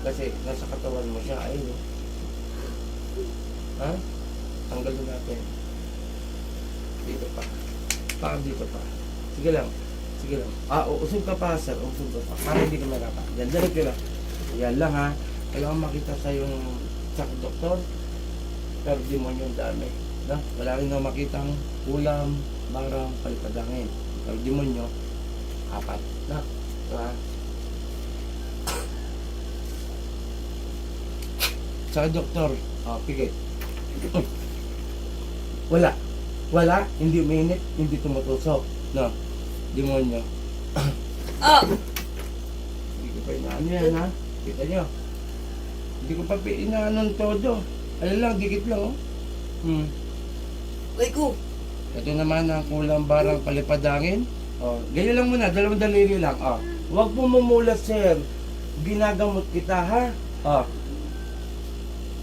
Kasi nasa katawan mo siya. Ayun. Ha? Tanggalin natin. Dito pa. Baka dito pa. Sige lang. Sige lang. Ah, usog ka pa, sir. Usog ka pa. Para hindi ka marapa. Yan, diretso lang. Yan lang ha. Kailangan makita sa yung sa doktor. Pero di mo yung dami. Na? Wala rin na makitang ulam, barang, palipadangin. Pero demonyo, apat. Na? Sa doktor, oh, pigit. Wala. Wala, hindi uminit, hindi tumutusok. No? Demonyo. Ah! Hindi ko pa inaano yan, ha? Kita nyo. Hindi ko pa inaano ng todo. Ano lang, dikit lang, oh. Hmm. Aray ko! Ito naman ang kulang barang palipadangin. Oh, ganyan lang muna, dalawang daliri lang. Oh. Huwag po mumulat, sir. Ginagamot kita, ha? Oh.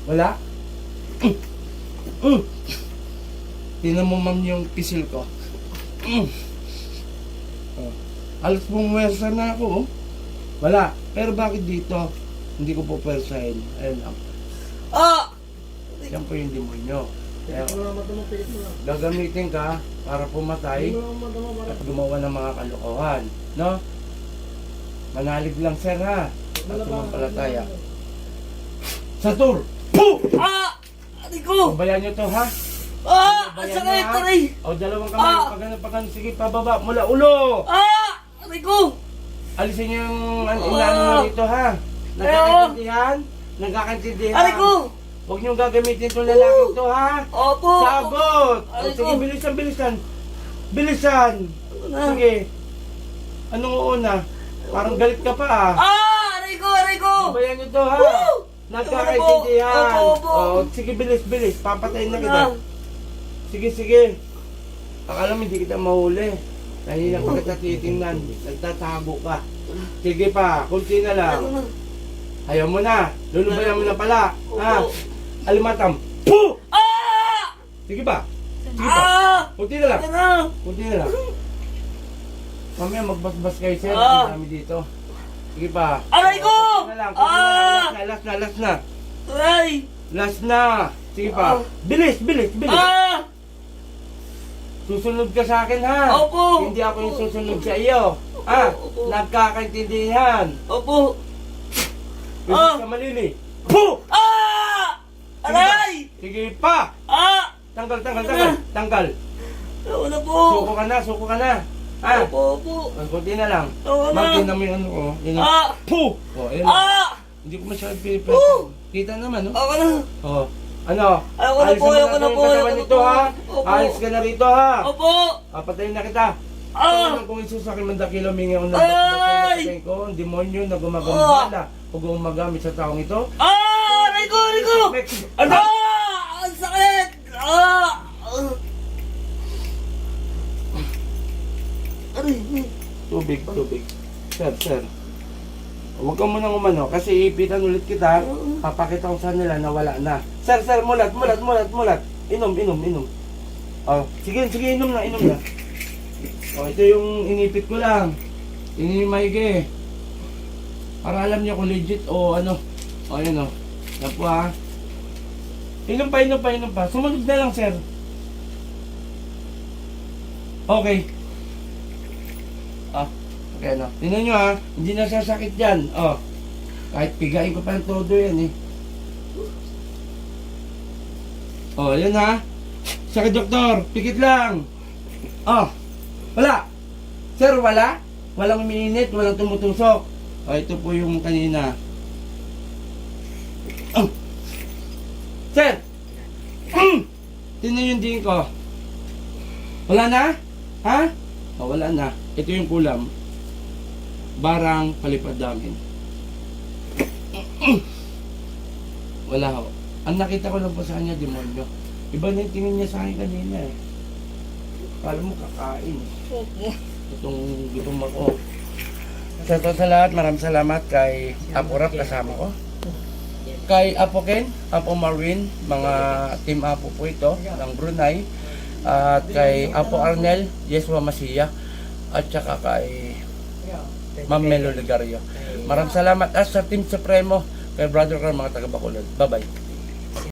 Wala? Mm. Tingnan mo, ma'am, yung pisil ko. Mm. Oh. Alas pumwersa na ako, oh. Wala. Pero bakit dito? Hindi ko po pwersahin. Ayun lang. Ah! Yan po yung demonyo. Kaya, gagamitin ka para pumatay at gumawa ng mga kalokohan. No? Manalig lang, sir, ha? At sumampalataya. Sa tour! Puh! Ah! Aray ko! Pabayaan nyo to, ha? Ah! Ang Pabayaan sakit! nyo, ha? Aray! O, dalawang kamay. Ah! Pagano, pagano. Sige, pababa. Mula ulo! Ah! Aray ko! Alisin nyo yung an Ah! inaano nyo dito, ha? Nagkakaintindihan? Nagkakaintindihan? Aray ko! Huwag nyo gagamitin itong lalaki to, ha? Opo! Sagot! O, Aray sige, ko. bilisan, bilisan. Bilisan! Ano? Sige. Anong una? Parang galit ka pa ah. Ah! Aray ko! Aray ko! Sabayan nyo to ha. Woo! Nagkakaintindihan. Opo, opo. Oh, sige, bilis, bilis. Papatayin na kita. Ah! Sige, sige. Akala mo hindi kita mahuli. Dahil lang kita titingnan. Nagtatago ka. Sige pa, kunti na lang. Ano? Ayaw mo na. Lulubayan mo na pala. Ha? Opo. Alimatam. Puh! Ah! Sige pa. Sige. Ah! Kunti na lang. Kunti na lang. Mamaya magbasbas kayo sir. Ah. Ang dami dito. Sige pa. Aray ko! Kunti na lang. Kunti na Ah! lang. Last na, last na. Aray! Last na. Sige pa. Ah. Bilis, bilis, bilis. Ah! Susunod ka sa akin ha. Opo. Hindi ako yung susunod sa iyo. Ha? Opo. Nagkakaintindihan. Opo! Bilis Ah. ka malili. Puh! Ah! Aray! Sige pa. Ah! Tanggal, tanggal, tanggal. Tanggal. Ako na po! Suko ka na, suko ka na. Ha? Opo, opo! Ang kunti na lang. Ako na! Magtina mo yung ano ko. Yun ang- Ah! Puh! Oh, ayun. Ah! Hindi ko masyadong Oh! pinipreso. Kita naman, no? Ako na! Oh. Ano? Ayoko na Alisin po, ayoko na po, yung ayoko na po. ha? Opo. Alis ka na rito, ha? Opo! Papatayin na kita. Ah! Kung kung isus sa akin mandakilo, mingi ako ng Ay! bakbakin ko, ang demonyo na gumagambala. Huwag kong magamit sa taong ito. Ah! Aray ko! Ano? Ah! Ang sakit! Ah! Ah! Aray! Tubig. Sir, sir. Huwag ka munang umano kasi ipitan ulit kita. Papakita ko sa nila na wala na. Sir, sir, mulat, mulat, mulat, mulat. Inom, inom, inom. Oh, sige, sige, inom na, inom na. Oh, ito yung inipit ko lang. Ini yung maigi. Para alam niyo kung legit o ano. O, yun o. Yan po ha. Inom pa, inom pa, inom pa. Sumunod na lang, sir. Okay. Ah, okay ano. Tingnan nyo ha, hindi na sasakit yan. Oh, kahit pigain ko pa ng todo yan eh. Oh, yan ha. Sakit doktor, pikit lang. Oh, wala. Sir, wala? Walang umiinit, walang tumutusok. Oh, ito po yung kanina. Oh. Sir! Mm! Tingnan yung din ko. Wala na? Ha? Oh, wala na. Ito yung kulam. Barang palipad namin. Wala ho. Ang nakita ko lang po sa kanya, demonyo. Iba na yung tingin niya sa akin kanina eh. Kala mo kakain eh. Itong gutom ako. Sa to sa lahat, maraming salamat kay Apo Rap kasama ko. Kay Apo Ken, Apo Marwin, mga team Apo po ito ng Brunei. At kay Apo Arnel, Yeswa Masiya. At saka kay Ma'am Melo Ligario. Maraming salamat. At sa Team Supremo, Kay Brother Carl, mga taga Bacolod. Bye-bye.